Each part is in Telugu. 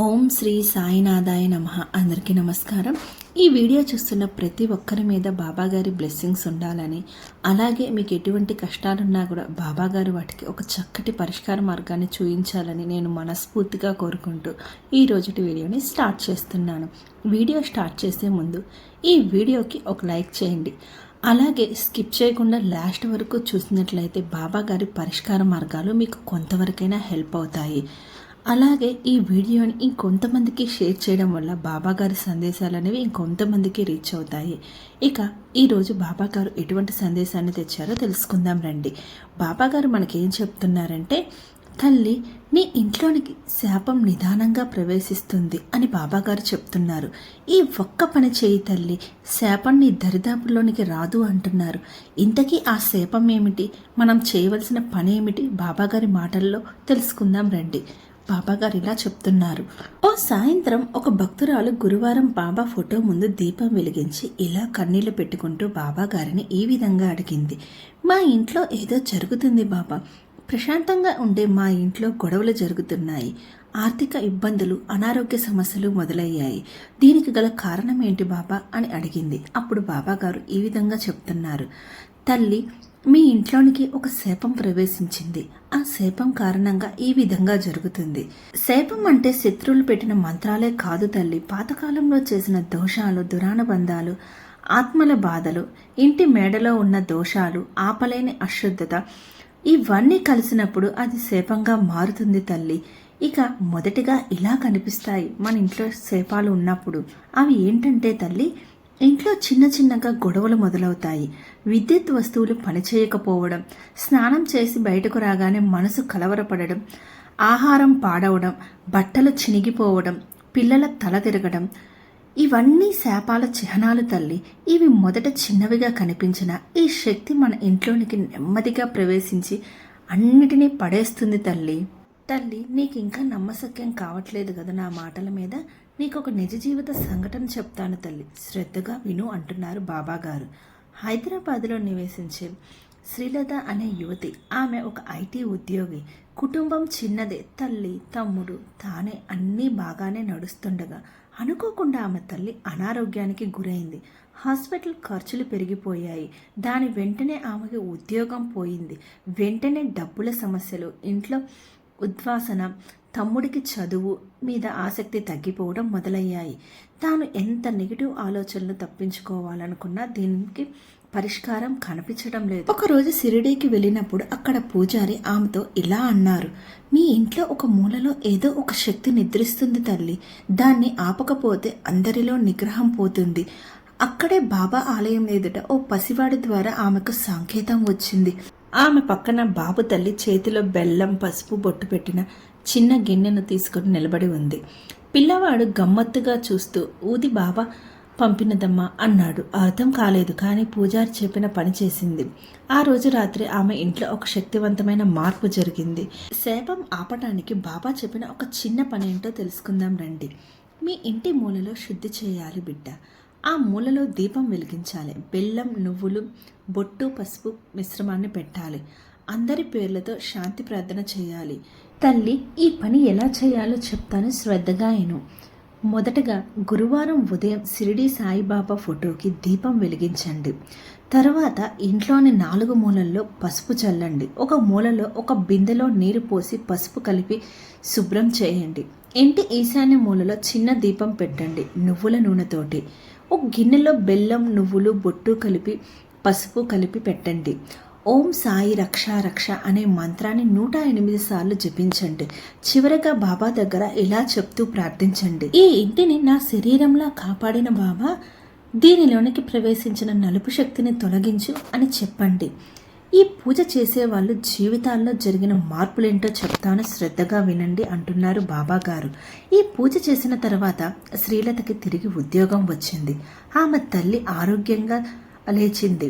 ఓం శ్రీ సాయినాథాయ నమ. అందరికీ నమస్కారం. ఈ వీడియో చూస్తున్న ప్రతి ఒక్కరి మీద బాబా గారి బ్లెస్సింగ్స్ ఉండాలని అలాగే మీకు ఎటువంటి కష్టాలున్నా కూడా బాబాగారు వాటికి ఒక చక్కటి పరిష్కార మార్గాన్ని చూపించాలని నేను మనస్ఫూర్తిగా కోరుకుంటూ ఈ రోజుటి వీడియోని స్టార్ట్ చేస్తున్నాను. వీడియో స్టార్ట్ చేసే ముందు ఈ వీడియోకి ఒక లైక్ చేయండి. అలాగే స్కిప్ చేయకుండా లాస్ట్ వరకు చూసినట్లయితే బాబా గారి పరిష్కార మార్గాలు మీకు కొంతవరకైనా హెల్ప్ అవుతాయి. అలాగే ఈ వీడియోని ఇంకొంతమందికి షేర్ చేయడం వల్ల బాబాగారి సందేశాలు అనేవి ఇంకొంతమందికి రీచ్ అవుతాయి. ఇక ఈరోజు బాబాగారు ఎటువంటి సందేశాన్ని తెచ్చారో తెలుసుకుందాం రండి. బాబాగారు మనకేం చెప్తున్నారంటే తల్లి నీ ఇంట్లోనికి శాపం నిదానంగా ప్రవేశిస్తుంది అని బాబాగారు చెప్తున్నారు. ఈ ఒక్క పని చేయి తల్లి శాపం నీ దరిదాపుల్లోనికి రాదు అంటున్నారు. ఇంతకీ ఆ శాపం ఏమిటి? మనం చేయవలసిన పని ఏమిటి? బాబాగారి మాటల్లో తెలుసుకుందాం రండి. బాబాగారు ఇలా చెప్తున్నారు. ఓ సాయంత్రం ఒక భక్తురాలు గురువారం బాబా ఫోటో ముందు దీపం వెలిగించి ఇలా కన్నీళ్ళు పెట్టుకుంటూ బాబా గారిని ఈ విధంగా అడిగింది. మా ఇంట్లో ఏదో జరుగుతుంది బాబా. ప్రశాంతంగా ఉండే మా ఇంట్లో గొడవలు జరుగుతున్నాయి. ఆర్థిక ఇబ్బందులు అనారోగ్య సమస్యలు మొదలయ్యాయి. దీనికి గల కారణం ఏంటి బాబా అని అడిగింది. అప్పుడు బాబాగారు ఈ విధంగా చెప్తున్నారు. తల్లి మీ ఇంట్లోనికి ఒక శాపం ప్రవేశించింది. ఆ శాపం కారణంగా ఈ విధంగా జరుగుతుంది. శాపం అంటే శత్రువులు పెట్టిన మంత్రాలే కాదు తల్లి. పాతకాలంలో చేసిన దోషాలు దురానుబంధాలు ఆత్మల బాధలు ఇంటి మేడలో ఉన్న దోషాలు ఆపలేని అశుద్ధత ఇవన్నీ కలిసినప్పుడు అది శాపంగా మారుతుంది తల్లి. ఇక మొదటిగా ఇలా కనిపిస్తాయి మన ఇంట్లో శాపాలు ఉన్నప్పుడు. అవి ఏంటంటే తల్లి ఇంట్లో చిన్న చిన్నగా గొడవలు మొదలవుతాయి. విద్యుత్ వస్తువులు పనిచేయకపోవడం స్నానం చేసి బయటకు రాగానే మనసు కలవరపడడం ఆహారం పాడవడం బట్టలు చినిగిపోవడం పిల్లల తల తిరగడం ఇవన్నీ శాపాల చిహ్నాలు తల్లి. ఇవి మొదట చిన్నవిగా కనిపించిన ఈ శక్తి మన ఇంట్లోనికి నెమ్మదిగా ప్రవేశించి అన్నిటినీ పడేస్తుంది తల్లి. తల్లి నీకు ఇంకా నమ్మసక్యం కావట్లేదు కదా నా మాటల మీద. నీకు ఒక నిజ జీవిత సంఘటన చెప్తాను తల్లి. శ్రద్ధగా విను అంటున్నారు బాబాగారు. హైదరాబాద్లో నివసించే శ్రీలత అనే యువతి ఆమె ఒక ఐటీ ఉద్యోగి. కుటుంబం చిన్నదే. తల్లి తమ్ముడు తానే అన్నీ బాగానే నడుస్తుండగా అనుకోకుండా ఆమె తల్లి అనారోగ్యానికి గురైంది. హాస్పిటల్ ఖర్చులు పెరిగిపోయాయి. దాని వెంటనే ఆమెకి ఉద్యోగం పోయింది. వెంటనే డబ్బుల సమస్యలు. ఇంట్లో ఉద్వాసన తమ్ముడికి చదువు మీద ఆసక్తి తగ్గిపోవడం మొదలయ్యాయి. తాను ఎంత నెగిటివ్ ఆలోచనలు తప్పించుకోవాలనుకున్నా దీనికి పరిష్కారం కనిపించడం లేదు. ఒకరోజు సిరిడీకి వెళ్ళినప్పుడు అక్కడ పూజారి ఆమెతో ఇలా అన్నారు మీ ఇంట్లో ఒక మూలలో ఏదో ఒక శక్తి నిద్రిస్తుంది తల్లి. దాన్ని ఆపకపోతే అందరిలో నిగ్రహం పోతుంది. అక్కడే బాబా ఆలయం ఎదుట ఓ పసివాడి ద్వారా ఆమెకు సంకేతం వచ్చింది. ఆమె పక్కన బాబు తల్లి చేతిలో బెల్లం పసుపు బొట్టు పెట్టిన చిన్న గిన్నెను తీసుకుని నిలబడి ఉంది. పిల్లవాడు గమ్మత్తుగా చూస్తూ ఊది బాబా పంపినదమ్మా అన్నాడు. అర్థం కాలేదు కానీ పూజారి చెప్పిన పని చేసింది. ఆ రోజు రాత్రి ఆమె ఇంట్లో ఒక శక్తివంతమైన మార్పు జరిగింది. శాపం ఆపటానికి బాబా చెప్పిన ఒక చిన్న పని ఏంటో తెలుసుకుందాం రండి. మీ ఇంటి మూలలో శుద్ధి చేయాలి బిడ్డ. ఆ మూలలో దీపం వెలిగించాలి. బెల్లం నువ్వులు బొట్టు పసుపు మిశ్రమాన్ని పెట్టాలి. అందరి పేర్లతో శాంతి ప్రార్థన చేయాలి. తల్లి ఈ పని ఎలా చేయాలో చెప్తాను శ్రద్ధగా అయిను మొదటగా గురువారం ఉదయం షిరిడి సాయిబాబా ఫోటోకి దీపం వెలిగించండి. తర్వాత ఇంట్లోని నాలుగు మూలల్లో పసుపు చల్లండి. ఒక మూలలో ఒక బిందెలో నీరు పోసి పసుపు కలిపి శుభ్రం చేయండి. ఇంటి ఈశాన్య మూలలో చిన్న దీపం పెట్టండి. నువ్వుల నూనెతోటి. ఒక గిన్నెలో బెల్లం నువ్వులు బొట్టు కలిపి పసుపు కలిపి పెట్టండి. ఓం సాయి రక్ష రక్ష అనే మంత్రాన్ని నూట ఎనిమిది సార్లు జపించండి. చివరగా బాబా దగ్గర ఇలా చెప్తూ ప్రార్థించండి. ఈ ఇంటిని నా శరీరంలో కాపాడిన బాబా దీనిలోనికి ప్రవేశించిన నలుపు శక్తిని తొలగించు అని చెప్పండి. ఈ పూజ చేసే వాళ్ళు జీవితాల్లో జరిగిన మార్పులేంటో చెప్తాను. శ్రద్ధగా వినండి అంటున్నారు బాబా గారు ఈ పూజ చేసిన తర్వాత శ్రీలతకి తిరిగి ఉద్యోగం వచ్చింది. ఆమె తల్లి ఆరోగ్యంగా లేచింది.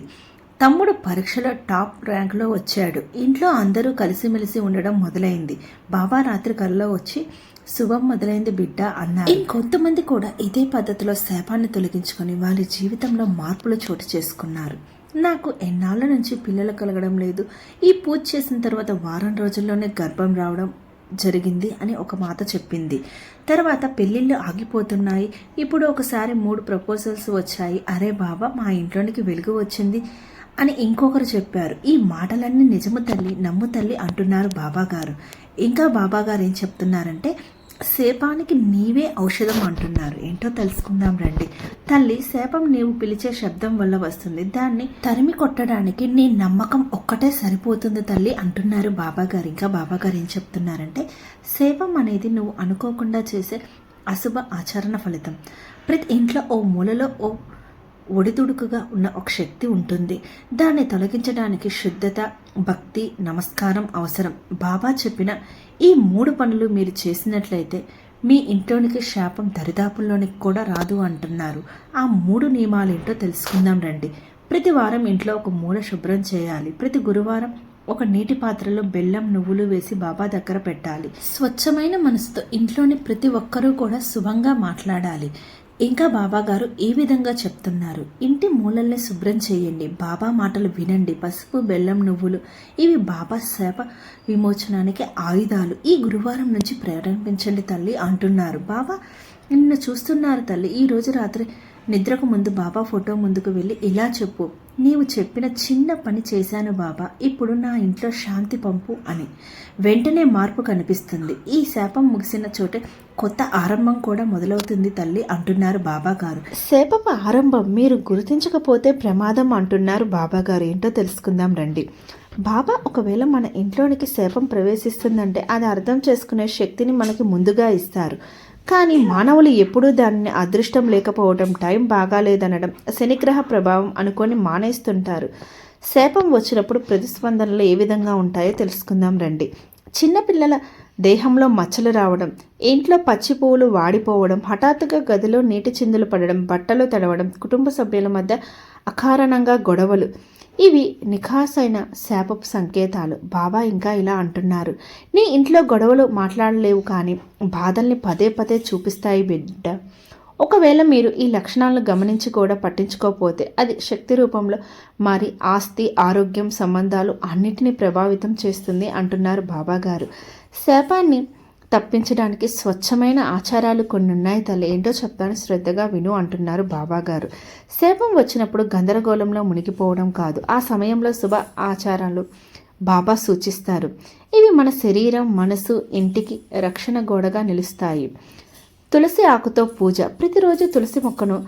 తమ్ముడు పరీక్షలో టాప్ ర్యాంక్లో వచ్చాడు. ఇంట్లో అందరూ కలిసిమెలిసి ఉండడం మొదలైంది. బాబా రాత్రి కలలో వచ్చి శుభం మొదలైంది బిడ్డ అన్నారు. ఇంకొంతమంది కూడా ఇదే పద్ధతిలో శాపాన్ని తొలగించుకొని వారి జీవితంలో మార్పులు చోటు చేసుకున్నారు. నాకు ఎన్నాళ్ళ నుంచి పిల్లలు కలగడం లేదు. ఈ పూజ చేసిన తర్వాత వారం రోజుల్లోనే గర్భం రావడం జరిగింది అని ఒక మాట చెప్పింది. తర్వాత పెళ్ళిళ్ళు ఆగిపోతున్నాయి. ఇప్పుడు ఒకసారి మూడు ప్రపోజల్స్ వచ్చాయి. అరే బాబా మా ఇంట్లోనికి వెలుగు వచ్చింది అని ఇంకొకరు చెప్పారు. ఈ మాటలన్నీ నిజము తల్లి నమ్ము తల్లి అంటున్నారు బాబాగారు. ఇంకా బాబాగారు ఏం చెప్తున్నారంటే శాపానికి నీవే ఔషధం అంటున్నారు. ఏంటో తెలుసుకుందాం రండి. తల్లి శాపం నీవు పిలిచే శబ్దం వల్ల వస్తుంది. దాన్ని తరిమి కొట్టడానికి నీ నమ్మకం ఒక్కటే సరిపోతుంది తల్లి అంటున్నారు బాబాగారు. ఇంకా బాబాగారు ఏం చెప్తున్నారంటే శాపం అనేది నువ్వు అనుకోకుండా చేసే అశుభ ఆచరణ ఫలితం. ప్రతి ఇంట్లో ఓ మూలలో ఓ ఒడిదుడుకుగా ఉన్న ఒక శక్తి ఉంటుంది. దాన్ని తొలగించడానికి శుద్ధత భక్తి నమస్కారం అవసరం. బాబా చెప్పిన ఈ మూడు పనులు మీరు చేసినట్లయితే మీ ఇంట్లోనికి శాపం దరిదాపుల్లోనికి కూడా రాదు అంటున్నారు. ఆ మూడు నియమాలు ఏంటో తెలుసుకుందాం రండి. ప్రతి వారం ఇంట్లో ఒక మూల శుభ్రం చేయాలి. ప్రతి గురువారం ఒక నీటి పాత్రలో బెల్లం నువ్వులు వేసి బాబా దగ్గర పెట్టాలి. స్వచ్ఛమైన మనసుతో ఇంట్లోని ప్రతి ఒక్కరూ కూడా శుభంగా మాట్లాడాలి. ఇంకా బాబా గారు ఈ విధంగా చెప్తున్నారు. ఇంటి మూలల్ని శుభ్రం చేయండి. బాబా మాటలు వినండి. పసుపు బెల్లం నువ్వులు ఇవి బాబా శాప విమోచనానికి ఆయుధాలు. ఈ గురువారం నుంచి ప్రారంభించండి తల్లి అంటున్నారు. బాబా నిన్ను చూస్తున్నారు తల్లి. ఈ రోజు రాత్రి నిద్రకు ముందు బాబా ఫోటో ముందుకు వెళ్ళి ఇలా చెప్పు. నీవు చెప్పిన చిన్న పని చేశాను బాబా. ఇప్పుడు నా ఇంట్లో శాంతి పంపు అని. వెంటనే మార్పు కనిపిస్తుంది. ఈ శాపం ముగిసిన చోటే కొత్త ఆరంభం కూడా మొదలవుతుంది తల్లి అంటున్నారు బాబా గారు. శాపం ఆరంభం మీరు గుర్తించకపోతే ప్రమాదం అంటున్నారు బాబా గారు. ఏంటో తెలుసుకుందాం రండి. బాబా ఒకవేళ మన ఇంట్లోనికి శాపం ప్రవేశిస్తుందంటే అది అర్థం చేసుకునే శక్తిని మనకి ముందుగా ఇస్తారు. కానీ మానవులు ఎప్పుడూ దానిని అదృష్టం లేకపోవడం టైం బాగాలేదనడం శనిగ్రహ ప్రభావం అనుకొని మానేస్తుంటారు. శాపం వచ్చినప్పుడు ప్రతిస్పందనలు ఏ విధంగా ఉంటాయో తెలుసుకుందాం రండి. చిన్నపిల్లల దేహంలో మచ్చలు రావడం ఇంట్లో పచ్చి పువ్వులు వాడిపోవడం హఠాత్తుగా గదిలో నీటి చిందులు పడడం బట్టలు తడవడం కుటుంబ సభ్యుల మధ్య అకారణంగా గొడవలు. ఇవి నిఖాసైన శాపపు సంకేతాలు. బాబా ఇంకా ఇలా అంటున్నారు. నీ ఇంట్లో గొడవలు మాట్లాడలేవు కానీ బాధల్ని పదే పదే చూపిస్తాయి బిడ్డ. ఒకవేళ మీరు ఈ లక్షణాలను గమనించి కూడా పట్టించుకోకపోతే అది శక్తి రూపంలో మరి ఆస్తి ఆరోగ్యం సంబంధాలు అన్నిటినీ ప్రభావితం చేస్తుంది అంటున్నారు బాబా గారు శాపాన్ని తప్పించడానికి స్వచ్ఛమైన ఆచారాలు కొన్ని ఉన్నాయి తల్లి. ఏంటో చెప్తాను శ్రద్ధగా విను అంటున్నారు బాబాగారు. శాపం వచ్చినప్పుడు గందరగోళంలో మునిగిపోవడం కాదు. ఆ సమయంలో శుభ ఆచారాలు బాబా సూచిస్తారు. ఇవి మన శరీరం మనసు ఇంటికి రక్షణ గోడగా నిలుస్తాయి. తులసి ఆకుతో పూజ. ప్రతిరోజు తులసి మొక్కను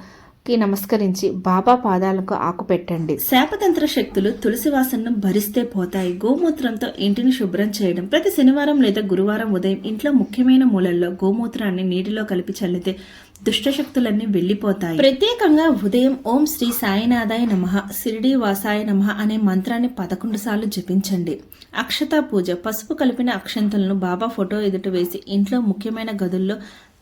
కి నమస్కరించి బాబా పాదాలకు ఆకు పెట్టండి. శాపతంత్ర శక్తులు తులసి వాసనను భరిస్తే పోతాయి. గోమూత్రంతో ఇంటిని శుభ్రం చేయడం. ప్రతి శనివారం లేదా గురువారం ఉదయం ఇంట్లో ముఖ్యమైన మూలల్లో గోమూత్రాన్ని నీటిలో కలిపి చల్లితే దుష్టశక్తులన్నీ వెళ్ళిపోతాయి. ప్రత్యేకంగా ఉదయం ఓం శ్రీ సాయినాథాయ నమ సిరిడి వాసాయ నమ అనే మంత్రాన్ని పదకొండు సార్లు జపించండి. అక్షతా పూజ పసుపు కలిపిన అక్షంతలను బాబా ఫోటో ఎదుట వేసి ఇంట్లో ముఖ్యమైన గదుల్లో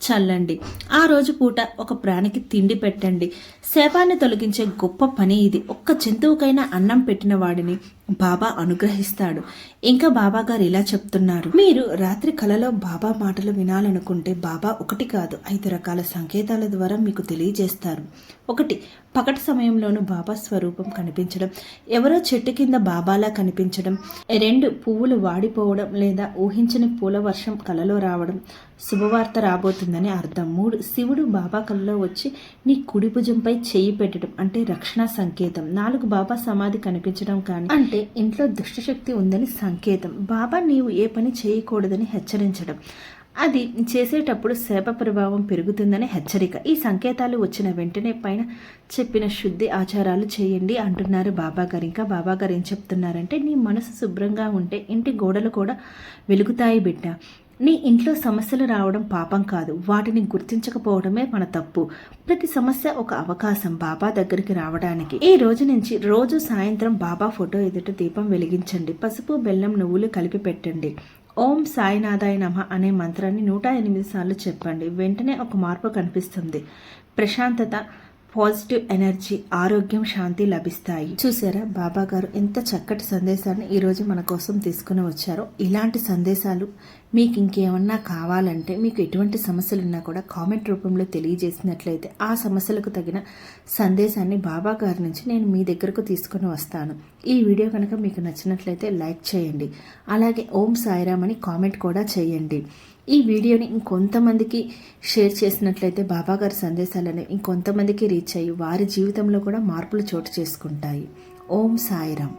చల్లండి. ఆ రోజు పూట ఒక ప్రాణికి తిండి పెట్టండి. శాపాన్ని తొలగించే గొప్ప పని ఇది. ఒక్క జంతువుకైనా అన్నం పెట్టిన వాడిని బాబా అనుగ్రహిస్తాడు. ఇంకా బాబా గారు ఇలా చెప్తున్నారు. మీరు రాత్రి కలలో బాబా మాటలు వినాలనుకుంటే బాబా ఒకటి కాదు ఐదు రకాల సంకేతాల ద్వారా మీకు తెలియజేస్తారు. ఒకటి పగటి సమయంలోనూ బాబా స్వరూపం కనిపించడం. ఎవరో చెట్టు కింద బాబాలా కనిపించడం. రెండు పువ్వులు వాడిపోవడం లేదా ఊహించని పూల వర్షం కలలో రావడం. శుభవార్త రాబోతుందని అర్థం. మూడు శివుడు బాబా కలలో వచ్చి నీ కుడి భుజంపై చేయి పెట్టడం అంటే రక్షణ సంకేతం. నాలుగు బాబా సమాధి కనిపించడం కానీ అంటే అంటే ఇంట్లో దుష్టశక్తి ఉందని సంకేతం. బాబా నీవు ఏ పని చేయకూడదని హెచ్చరించడం. అది చేసేటప్పుడు శాప ప్రభావం పెరుగుతుందని హెచ్చరిక. ఈ సంకేతాలు వచ్చిన వెంటనే పైన చెప్పిన శుద్ధి ఆచారాలు చేయండి అంటున్నారు బాబా గారు. ఇంకా బాబా గారు ఏం చెప్తున్నారంటే నీ మనసు శుభ్రంగా ఉంటే ఇంటి గోడలు కూడా వెలుగుతాయి బిడ్డ. నీ ఇంట్లో సమస్యలు రావడం పాపం కాదు. వాటిని గుర్తించకపోవడమే మన తప్పు. ప్రతి సమస్య ఒక అవకాశం బాబా దగ్గరికి రావడానికి. ఈ రోజు నుంచి రోజు సాయంత్రం బాబా ఫోటో ఎదుట దీపం వెలిగించండి. పసుపు బెల్లం నువ్వులు కలిపి పెట్టండి. ఓం సాయినాథాయ నమ అనే మంత్రాన్ని నూట ఎనిమిది సార్లు చెప్పండి. వెంటనే ఒక మార్పు కనిపిస్తుంది. ప్రశాంతత పాజిటివ్ ఎనర్జీ ఆరోగ్యం శాంతి లభిస్తాయి. చూసారా? బాబా గారు ఎంత చక్కటి సందేశాన్ని ఈరోజు మన కోసం తీసుకుని వచ్చారో. ఇలాంటి సందేశాలు మీకు ఇంకేమన్నా కావాలంటే మీకు ఎటువంటి సమస్యలు ఉన్నా కూడా కామెంట్ రూపంలో తెలియజేసినట్లయితే ఆ సమస్యలకు తగిన సందేశాన్ని బాబా గారి నుంచి నేను మీ దగ్గరకు తీసుకుని వస్తాను. ఈ వీడియో కనుక మీకు నచ్చినట్లయితే లైక్ చేయండి. అలాగే ఓం సాయిరామ్ అని కామెంట్ కూడా చేయండి. ఈ వీడియోని ఇంకొంతమందికి షేర్ చేసినట్లయితే బాబా గారి ఇంకొంతమందికి రీచ్ అయ్యి వారి జీవితంలో కూడా మార్పులు చోటు చేసుకుంటాయి. ఓం సాయిరామ్.